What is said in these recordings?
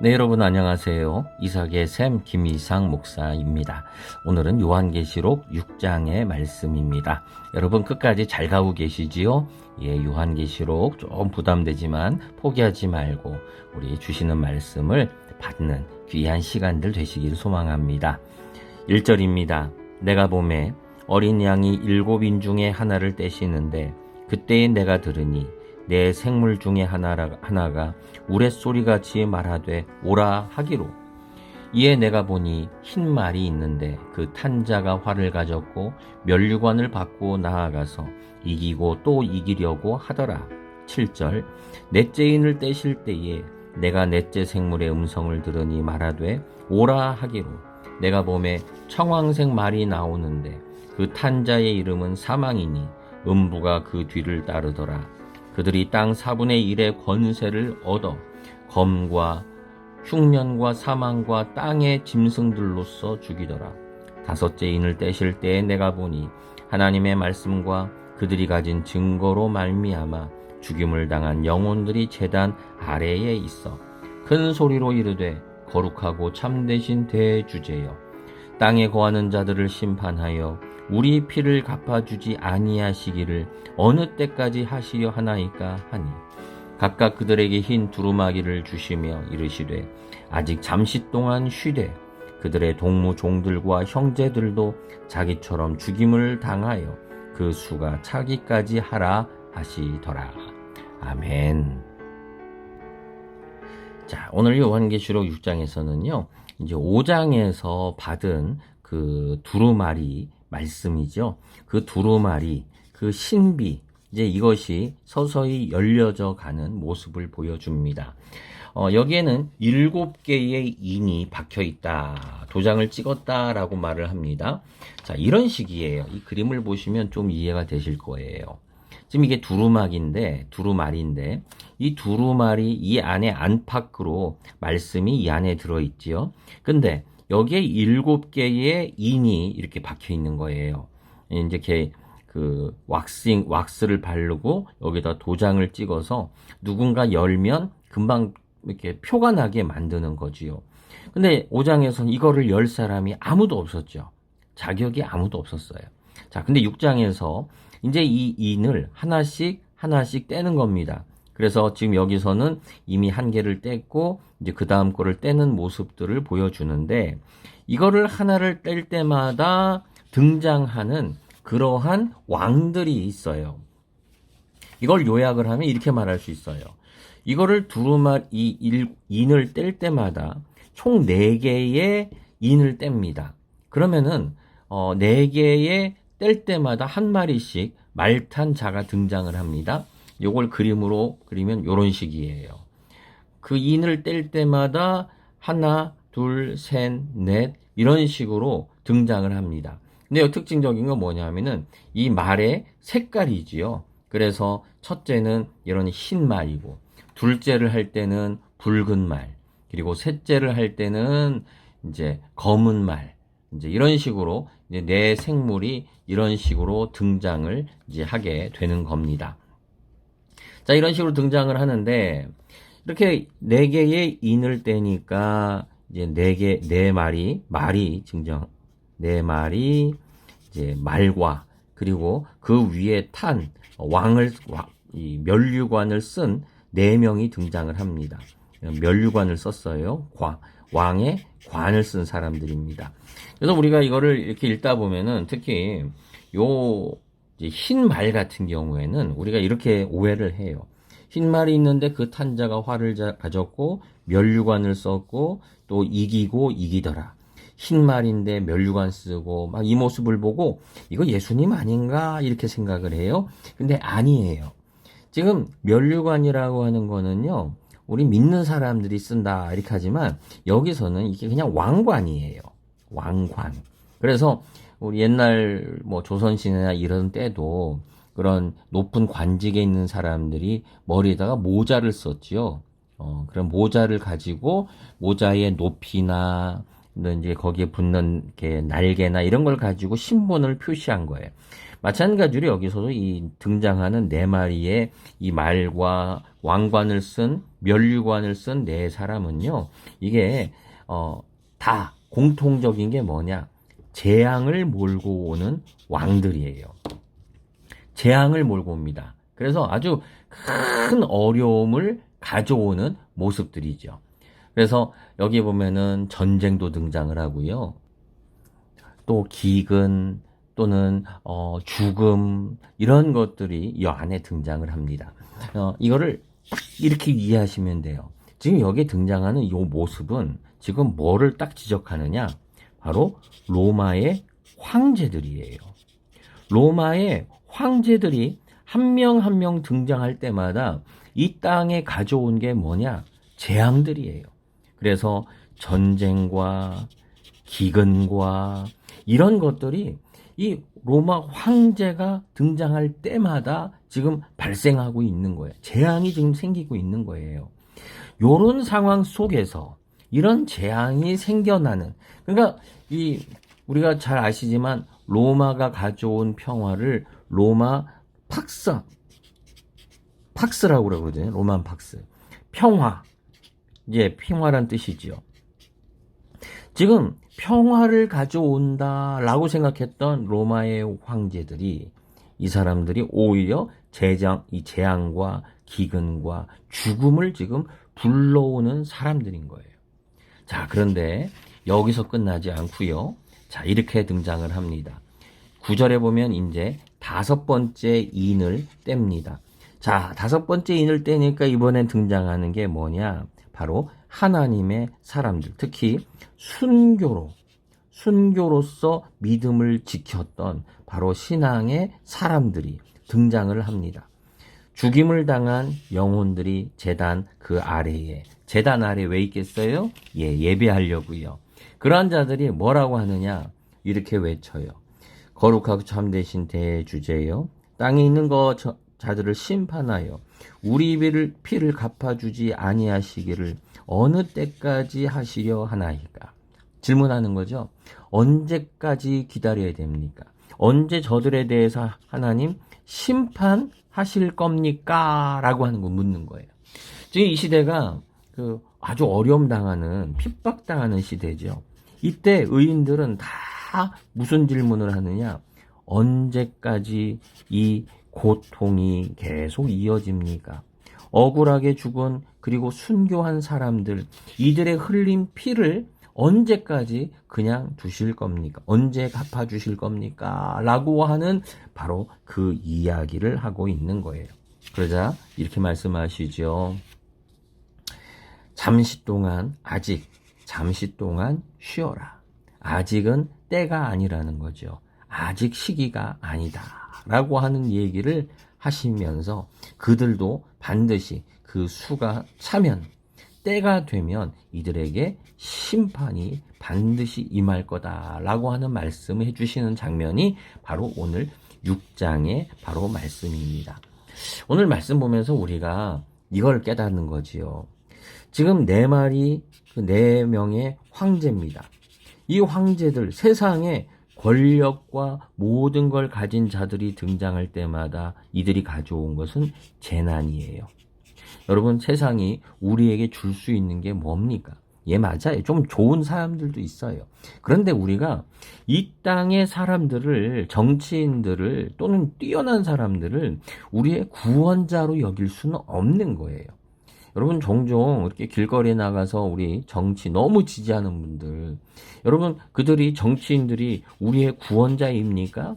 네, 여러분 안녕하세요. 이삭의 샘 김이상 목사입니다. 오늘은 요한계시록 6장의 말씀입니다. 여러분 끝까지 잘 가고 계시지요? 예, 요한계시록 좀 부담되지만 포기하지 말고 우리 주시는 말씀을 받는 귀한 시간들 되시길 소망합니다. 1절입니다. 내가 봄에 어린 양이 일곱 인 중에 하나를 떼시는데 그때에 내가 들으니 내 생물 중에 하나라, 하나가 우레소리같이 말하되 오라 하기로 이에 내가 보니 흰 말이 있는데 그 탄자가 활을 가졌고 면류관을 받고 나아가서 이기고 또 이기려고 하더라. 7절 넷째 인을 떼실 때에 내가 넷째 생물의 음성을 들으니 말하되 오라 하기로 내가 봄에 청황색 말이 나오는데 그 탄자의 이름은 사망이니 음부가 그 뒤를 따르더라. 그들이 땅 4분의 1의 권세를 얻어 검과 흉년과 사망과 땅의 짐승들로서 죽이더라. 다섯째 인을 떼실 때에 내가 보니 하나님의 말씀과 그들이 가진 증거로 말미암아 죽임을 당한 영혼들이 재단 아래에 있어 큰 소리로 이르되 거룩하고 참되신 대주제여 땅에 거하는 자들을 심판하여 우리 피를 갚아주지 아니하시기를 어느 때까지 하시려 하나이까 하니 각각 그들에게 흰 두루마기를 주시며 이르시되 아직 잠시 동안 쉬되 그들의 동무 종들과 형제들도 자기처럼 죽임을 당하여 그 수가 차기까지 하라 하시더라. 아멘. 자, 오늘 요한계시록 6장에서는요, 이제 5장에서 받은 그 두루마리 말씀이죠. 그 두루마리, 그 신비, 이제 이것이 서서히 열려져 가는 모습을 보여줍니다. 어, 여기에는 일곱 개의 인이 박혀 있다. 도장을 찍었다라고 말을 합니다. 자, 이런 식이에요. 이 그림을 보시면 좀 이해가 되실 거예요. 지금 이게 두루마기인데, 두루마리인데, 이 두루마리 이 안에 안팎으로 말씀이 이 안에 들어있지요. 근데 여기에 일곱 개의 인이 이렇게 박혀 있는 거예요. 이제 이렇게 그 왁싱, 왁스를 바르고 여기다 도장을 찍어서 누군가 열면 금방 이렇게 표가 나게 만드는 거지요. 근데 5장에서는 이거를 열 사람이 아무도 없었죠. 자격이 아무도 없었어요. 자, 근데 6장에서 이제 이 인을 하나씩 하나씩 떼는 겁니다. 그래서 지금 여기서는 이미 한 개를 뗐고 이제 그 다음 거를 떼는 모습들을 보여주는데 이거를 하나를 뗄 때마다 등장하는 그러한 왕들이 있어요. 이걸 요약을 하면 이렇게 말할 수 있어요. 이거를 두루마 이 인을 뗄 때마다 총 4개의 인을 뗍니다. 그러면은 어 4개의 뗄 때마다 한 마리씩 말탄 자가 등장을 합니다. 요걸 그림으로 그리면 요런 식이에요. 그 인을 뗄 때마다 하나, 둘, 셋, 넷 이런 식으로 등장을 합니다. 근데 특징적인 건 뭐냐면은 이 말의 색깔이지요. 그래서 첫째는 이런 흰 말이고 둘째를 할 때는 붉은 말 그리고 셋째를 할 때는 이제 검은 말 이제 이런 식으로 이제 내 생물이 이런 식으로 등장을 이제 하게 되는 겁니다. 자, 이런 식으로 등장을 하는데, 이렇게 네 개의 인을 떼니까, 이제 네 개, 네 마리, 말이 증정, 네 마리, 이제 말과, 그리고 그 위에 탄, 왕을, 이 면류관을 쓴 네 명이 등장을 합니다. 면류관을 썼어요. 과, 왕의 관을 쓴 사람들입니다. 그래서 우리가 이거를 이렇게 읽다 보면은 특히 요 흰 말 같은 경우에는 우리가 이렇게 오해를 해요. 흰 말이 있는데 그 탄자가 활을 가졌고 멸류관을 썼고 또 이기고 이기더라. 흰 말인데 멸류관 쓰고 막 이 모습을 보고 이거 예수님 아닌가 이렇게 생각을 해요. 근데 아니에요. 지금 멸류관이라고 하는 거는요. 우리 믿는 사람들이 쓴다 이렇게 하지만 여기서는 이게 그냥 왕관이에요. 왕관. 그래서 우리 옛날 뭐 조선시대나 이런 때도 그런 높은 관직에 있는 사람들이 머리에다가 모자를 썼지요. 어, 그런 모자를 가지고 모자의 높이나 이제 거기에 붙는 게 날개나 이런 걸 가지고 신분을 표시한 거예요. 마찬가지로 여기서도 이 등장하는 네 마리의 이 말과 왕관을 쓴 멸류관을 쓴 네 사람은요. 이게 어, 다 공통적인 게 뭐냐? 재앙을 몰고 오는 왕들이에요. 재앙을 몰고 옵니다. 그래서 아주 큰 어려움을 가져오는 모습들이죠. 그래서 여기 보면은 전쟁도 등장을 하고요. 또 기근 또는 어, 죽음 이런 것들이 이 안에 등장을 합니다. 어, 이거를 딱 이렇게 이해하시면 돼요. 지금 여기 등장하는 이 모습은 지금 뭐를 딱 지적하느냐? 바로 로마의 황제들이에요. 로마의 황제들이 한 명 한 명 등장할 때마다 이 땅에 가져온 게 뭐냐? 재앙들이에요. 그래서 전쟁과 기근과 이런 것들이 이 로마 황제가 등장할 때마다 지금 발생하고 있는 거예요. 재앙이 지금 생기고 있는 거예요. 요런 상황 속에서 이런 재앙이 생겨나는 그러니까 이 우리가 잘 아시지만 로마가 가져온 평화를 로마 팍스 팍스라고 그러거든요. 로만 팍스. 평화. 이제 평화란 뜻이지요. 지금 평화를 가져온다라고 생각했던 로마의 황제들이 이 사람들이 오히려 재장, 이 재앙과 기근과 죽음을 지금 불러오는 사람들인 거예요. 자, 그런데 여기서 끝나지 않고요. 자, 이렇게 등장을 합니다. 구절에 보면 이제 다섯 번째 인을 뗍니다. 자, 다섯 번째 인을 떼니까 이번엔 등장하는 게 뭐냐? 바로 하나님의 사람들, 특히 순교로, 순교로서 믿음을 지켰던 바로 신앙의 사람들이 등장을 합니다. 죽임을 당한 영혼들이 재단 그 아래에, 재단 아래 왜 있겠어요? 예, 예배하려고요. 그러한 자들이 뭐라고 하느냐? 이렇게 외쳐요. 거룩하고 참되신 대주제여, 땅에 있는 거 저, 자들을 심판하여 우리 피를, 피를 갚아주지 아니하시기를 어느 때까지 하시려 하나이까? 질문하는 거죠. 언제까지 기다려야 됩니까? 언제 저들에 대해서 하나님 심판하실 겁니까? 라고 하는 거 묻는 거예요. 지금 이 시대가 그 아주 어려움 당하는 핍박 당하는 시대죠. 이때 의인들은 다 무슨 질문을 하느냐? 언제까지 이 고통이 계속 이어집니까? 억울하게 죽은 그리고 순교한 사람들, 이들의 흘린 피를 언제까지 그냥 두실 겁니까? 언제 갚아 주실 겁니까? 라고 하는 바로 그 이야기를 하고 있는 거예요. 그러자 이렇게 말씀하시죠. 잠시 동안, 아직, 잠시 동안 쉬어라. 아직은 때가 아니라는 거죠. 아직 시기가 아니다. 라고 하는 얘기를 하시면서 그들도 반드시 그 수가 차면 때가 되면 이들에게 심판이 반드시 임할 거다 라고 하는 말씀을 해주시는 장면이 바로 오늘 6장의 바로 말씀입니다. 오늘 말씀 보면서 우리가 이걸 깨닫는 거지요. 지금 네 마리 그 네 명의 황제입니다. 이 황제들 세상에 권력과 모든 걸 가진 자들이 등장할 때마다 이들이 가져온 것은 재난이에요. 여러분 세상이 우리에게 줄 수 있는 게 뭡니까? 예, 맞아요. 좀 좋은 사람들도 있어요. 그런데 우리가 이 땅의 사람들을, 정치인들을, 또는 뛰어난 사람들을 우리의 구원자로 여길 수는 없는 거예요. 여러분, 종종 이렇게 길거리에 나가서 우리 정치 너무 지지하는 분들, 여러분, 그들이, 정치인들이 우리의 구원자입니까?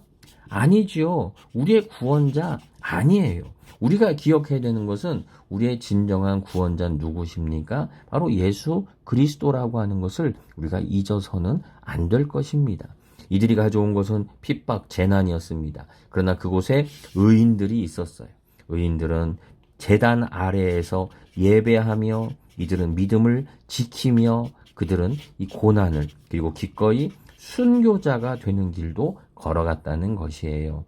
아니지요. 우리의 구원자 아니에요. 우리가 기억해야 되는 것은 우리의 진정한 구원자는 누구십니까? 바로 예수 그리스도라고 하는 것을 우리가 잊어서는 안 될 것입니다. 이들이 가져온 것은 핍박, 재난이었습니다. 그러나 그곳에 의인들이 있었어요. 의인들은 재단 아래에서 예배하며 이들은 믿음을 지키며 그들은 이 고난을 그리고 기꺼이 순교자가 되는 길도 걸어갔다는 것이에요.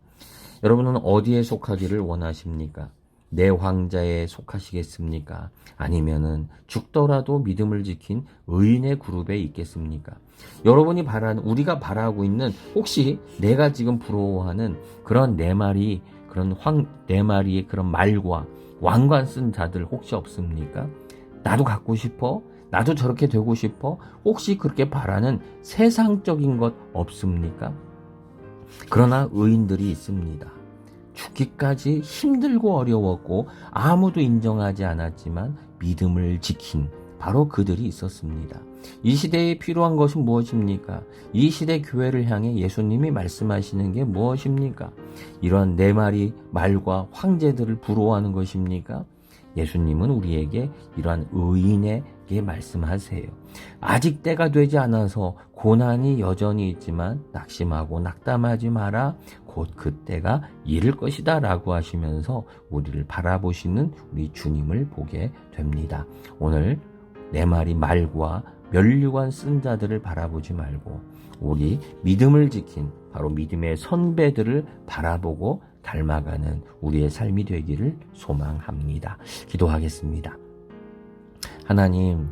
여러분은 어디에 속하기를 원하십니까? 내 황자에 속하시겠습니까? 아니면은 죽더라도 믿음을 지킨 의인의 그룹에 있겠습니까? 여러분이 바라는 우리가 바라고 있는 혹시 내가 지금 부러워하는 그런 네 마리 그런 황네 마리의 그런 말과 왕관 쓴 자들 혹시 없습니까? 나도 갖고 싶어. 나도 저렇게 되고 싶어. 혹시 그렇게 바라는 세상적인 것 없습니까? 그러나 의인들이 있습니다. 죽기까지 힘들고 어려웠고 아무도 인정하지 않았지만 믿음을 지킨 바로 그들이 있었습니다. 이 시대에 필요한 것은 무엇입니까? 이 시대 교회를 향해 예수님이 말씀하시는 게 무엇입니까? 이런 네 마리 말과 황제들을 부러워하는 것입니까? 예수님은 우리에게 이러한 의인에게 말씀하세요. 아직 때가 되지 않아서 고난이 여전히 있지만 낙심하고 낙담하지 마라. 곧 그때가 이를 것이다. 라고 하시면서 우리를 바라보시는 우리 주님을 보게 됩니다. 오늘 네 마리 말과 면류관 쓴 자들을 바라보지 말고 우리 믿음을 지킨 바로 믿음의 선배들을 바라보고 닮아가는 우리의 삶이 되기를 소망합니다. 기도하겠습니다. 하나님,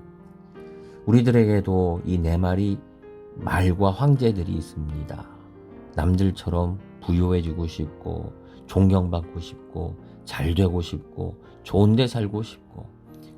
우리들에게도 이 네 마리 말과 황제들이 있습니다. 남들처럼 부유해지고 싶고, 존경받고 싶고, 잘 되고 싶고, 좋은 데 살고 싶고,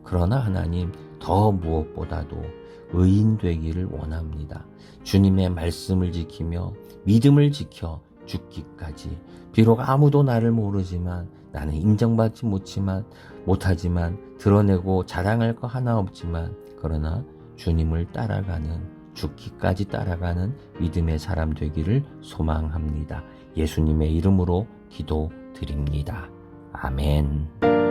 그러나 하나님, 더 무엇보다도 의인 되기를 원합니다. 주님의 말씀을 지키며 믿음을 지켜 죽기까지 비록 아무도 나를 모르지만 나는 인정받지 못지만 못하지만 드러내고 자랑할 거 하나 없지만 그러나 주님을 따라가는 죽기까지 따라가는 믿음의 사람 되기를 소망합니다. 예수님의 이름으로 기도드립니다. 아멘.